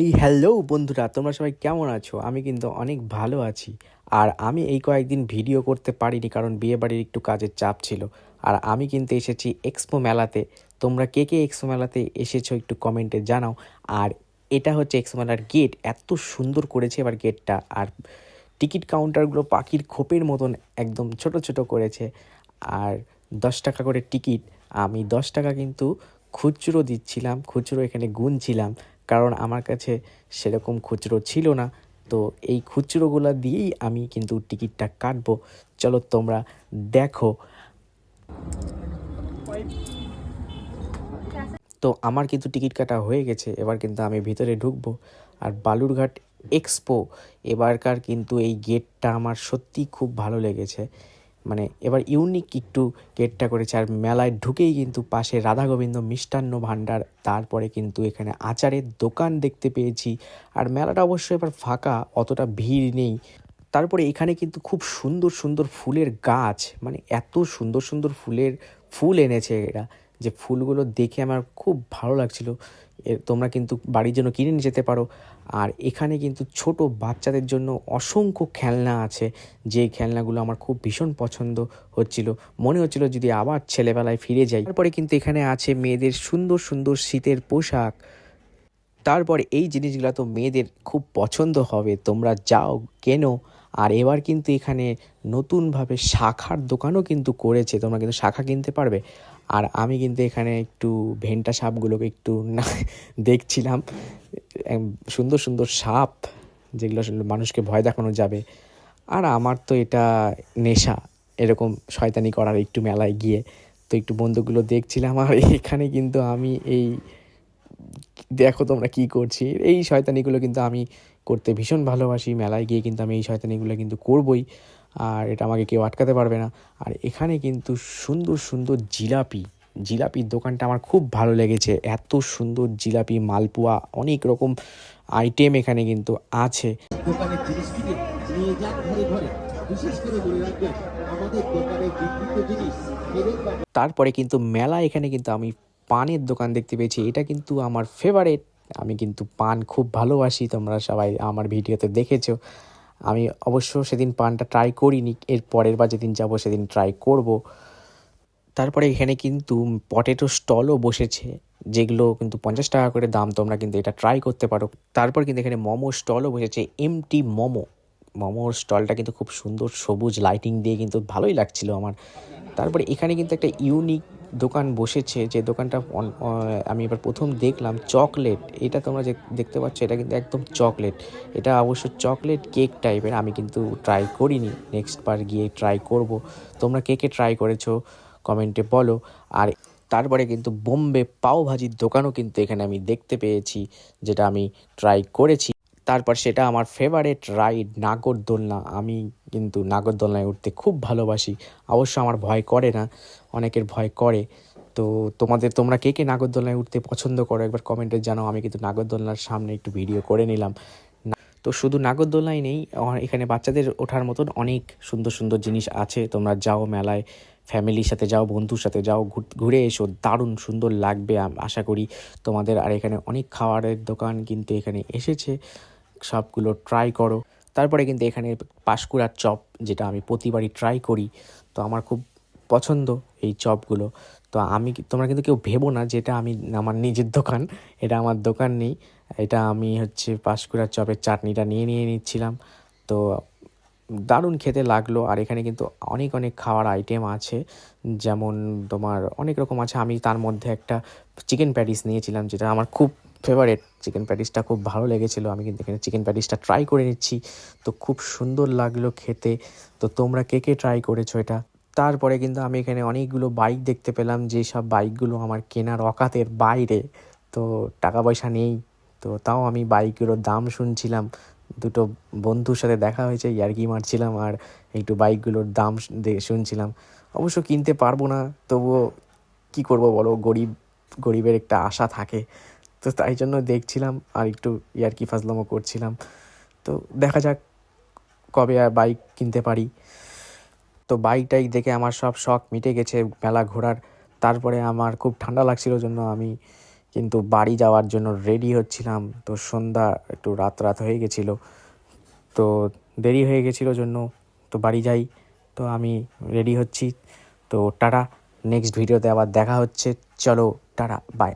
এই হ্যালো বন্ধুরা, তোমরা সবাই কেমন আছো? আমি কিন্তু অনেক ভালো আছি। আর আমি এই কয়েকদিন ভিডিও করতে পারিনি কারণ বিয়ে বাড়ির একটু কাজের চাপ ছিল। আর আমি কিন্তু এসেছি এক্সপো মেলাতে। তোমরা কে কে এক্সপো মেলাতে এসেছ একটু কমেন্টে জানাও। আর এটা হচ্ছে এক্সপো মেলার গেট। এত সুন্দর করেছে এবার গেটটা। আর টিকিট কাউন্টারগুলো পাখির খোপের মতন একদম ছোট ছোট করেছে। আর দশ টাকা করে টিকিট। আমি দশ টাকা কিন্তু খুচরো দিচ্ছিলাম, খুচরো এখানে গুনছিলাম। কারণ আমার কাছে সেরকম খুচরো ছিল না। তো এই খুচরোগুলো দিয়েই আমি কিন্তু টিকিটটা কাটবো। চলো তোমরা দেখো। তো আমার কিন্তু টিকিট কাটা হয়ে গেছে, এবার কিন্তু আমি ভিতরে ঢুকবো। আর বালুরঘাট এক্সপো, এবারকার কিন্তু এই গেটটা আমার সত্যি খুব ভালো লেগেছে। মানে এবার ইউনিক একটু গেটটা করেছে। আর মেলায় ঢুকেই কিন্তু পাশে রাধা গোবিন্দ মিষ্টান্ন ভাণ্ডার, তারপরে কিন্তু এখানে আচারের দোকান দেখতে পেয়েছি। আর মেলাটা অবশ্যই এবার ফাঁকা, অতটা ভিড় নেই। তারপরে এখানে কিন্তু খুব সুন্দর সুন্দর ফুলের গাছ মানে এত সুন্দর সুন্দর ফুলের ফুল এনেছে এরা। যে ফুলগুলো দেখে আমার খুব ভালো লাগছিল। তোমরা কিন্তু বাড়ির জন্য কিনে নিয়ে যেতে পারো। আর এখানে কিন্তু ছোট বাচ্চাদের জন্য অসংখ্য খেলনা আছে। যে খেলনাগুলো আমার খুব ভীষণ পছন্দ হচ্ছিল। মনে হচ্ছিল যদি আবার ছেলেবেলায় ফিরে যাই। তারপরে কিন্তু এখানে আছে মেয়েদের সুন্দর সুন্দর শীতের পোশাক। তারপরে এই জিনিসগুলো তো মেয়েদের খুব পছন্দ হবে। তোমরা যাও, কেনো। আর এবার কিন্তু এখানে নতুনভাবে শাখার দোকানও কিন্তু করেছে। তোমরা কিন্তু শাখা কিনতে পারবে। আর আমি কিন্তু এখানে একটু ভেন্টা সাপগুলোকে একটু না, দেখছিলাম। সুন্দর সুন্দর সাপ, যেগুলো মানুষকে ভয় দেখানো যাবে। আর আমার তো এটা নেশা, এরকম শয়তানি করার একটু মেলায় গিয়ে। তো একটু বন্ধুগুলো দেখছিলাম আর এখানে কিন্তু আমি এই, দেখো তোমরা কি করছি। এই শয়তানিগুলো কিন্তু আমি করতে ভীষণ ভালোবাসি। মেলায় গিয়ে কিন্তু আমি এই শয়তানিগুলো কিন্তু করবই। আর এটা আমাকে কেউ আটকাতে পারবে না। আর এখানে কিন্তু সুন্দর সুন্দর জিলাপি জিলাপির দোকানটা আমার খুব ভালো লেগেছে। এত সুন্দর জিলাপি মালপোয়া অনেক রকম আইটেম এখানে কিন্তু আছে। দোকানের নিয়ে যান ঘরে ঘরে। বিশেষ করে মনে রাখবেন আমাদের দোকানের বিক্রিত জিনিস তারপরে কিন্তু মেলা এখানে কিন্তু আমি পানের দোকান দেখতে পেয়েছি। এটা কিন্তু আমার ফেভারেট আমি কিন্তু পান খুব ভালোবাসি তোমরা সবাই আমার ভিডিওতে দেখেছ। আমি অবশ্য সেদিন পানটা ট্রাই করিনি, এর পরের বার যেদিন যাব সেদিন ট্রাই করব। তারপরে এখানে কিন্তু পটেটো স্টলও বসেছে, যেগুলো কিন্তু পঞ্চাশ টাকা করে দাম, তোমরা কিন্তু এটা ট্রাই করতে পারো। তারপর কিন্তু এখানে মোমো স্টলও বসেছে এমটি মোমো। মোমোর স্টলটা কিন্তু খুব সুন্দর, সবুজ লাইটিং দিয়ে কিন্তু ভালোই লাগছিল আমার। তারপরে এখানে কিন্তু একটা ইউনিক দোকান বসেছে, যে দোকানটা আমি এবার প্রথম দেখলাম চকলেট। এটা তোমরা যে দেখতে পাচ্ছ, এটা কিন্তু একদম চকলেট। এটা অবশ্য চকলেট কেক টাইপের, আমি কিন্তু ট্রাই করিনি। নেক্সট বার গিয়ে ট্রাই করব। তোমরা কে কে ট্রাই করেছ কমেন্টে বলো। আর তারপরে কিন্তু বোম্বে পাও ভাজির দোকানও কিন্তু এখানে আমি দেখতে পেয়েছি, যেটা আমি ট্রাই করেছি। তারপর সেটা আমার ফেভারেট রাইড নাগরদোলনা। আমি কিন্তু নাগরদোলনায় উঠতে খুব ভালোবাসি। অবশ্য আমার ভয় করে না, অনেকের ভয় করে। তো তোমাদের, তোমরা কে কে নাগরদোলনায় উঠতে পছন্দ করো? একবার কমেন্টে জানাও। আমি কিন্তু নাগরদোলনার সামনে একটু ভিডিও করে নিলাম। তো শুধু নাগরদোলনায় নেই এখানে বাচ্চাদের ওঠার মতন অনেক সুন্দর সুন্দর জিনিস আছে। তোমরা যাও মেলায়, ফ্যামিলির সাথে যাও, বন্ধুর সাথে যাও ঘুর- ঘুরে এসো। দারুণ সুন্দর লাগবে আশা করি তোমাদের। আর এখানে অনেক খাবারের দোকান কিন্তু এখানে এসেছে। সবগুলো ট্রাই করো। তারপরে কিন্তু এখানে পাশকুড়ার চপ যেটা আমি প্রতিবারই ট্রাই করি, তো আমার খুব পছন্দ এই চপগুলো। তো আমি তোমরা কিন্তু কেউ ভেবো না যেটা আমি, আমার নিজের দোকান, এটা আমার দোকান নেই। এটা আমি হচ্ছে পাশকুড়ার চপের চাটনিটা নিয়ে নিয়ে নিচ্ছিলাম। তো দারুণ খেতে লাগল। আর এখানে কিন্তু অনেক অনেক খাওয়ার আইটেম আছে। যেমন তোমার অনেক রকম আছে। আমি তার মধ্যে একটা চিকেন প্যাটিস নিয়েছিলাম, যেটা আমার খুব ফেভারেট চিকেন প্যাটিসটা খুব ভালো লেগেছিলো। আমি কিন্তু এখানে চিকেন প্যাটিসটা ট্রাই করে নিচ্ছি। তো খুব সুন্দর লাগল খেতে। তো তোমরা কে কে ট্রাই করেছ এটা? তারপরে কিন্তু আমি এখানে অনেকগুলো বাইক দেখতে পেলাম যেসব বাইকগুলো আমার কেনার অকাতের বাইরে। তো টাকা পয়সা নেই, তো তাও আমি বাইকগুলোর দাম শুনছিলাম। দুটো বন্ধুর সাথে দেখা হয়েছে, ইয়ার্কি মারছিলাম আর একটু বাইকগুলোর দাম শুনছিলাম। অবশ্য কিনতে পারব না, তবুও কী করব বলো, গরিব, গরিবের একটা আশা থাকে। তো তাই জন্য দেখছিলাম আর একটু ইয়ার্কি ফাজলামো করছিলাম। তো দেখা যাক কবে আর বাইক কিনতে পারি। তো বাইক টাইক দেখে আমার সব শখ মিটে গেছে মেলা ঘোরার। তারপরে আমার খুব ঠান্ডা লাগছিল জন্য আমি কিন্তু বাড়ি যাওয়ার জন্য রেডি হচ্ছিলাম। তো সন্ধ্যা একটু রাত রাত হয়ে গেছিল। তো দেরি হয়ে গেছিল জন্য তো বাড়ি যাই। তো আমি রেডি হচ্ছি। তো টাটা নেক্সট ভিডিওতে আবার দেখা হচ্ছে। চলো, টাটা বাই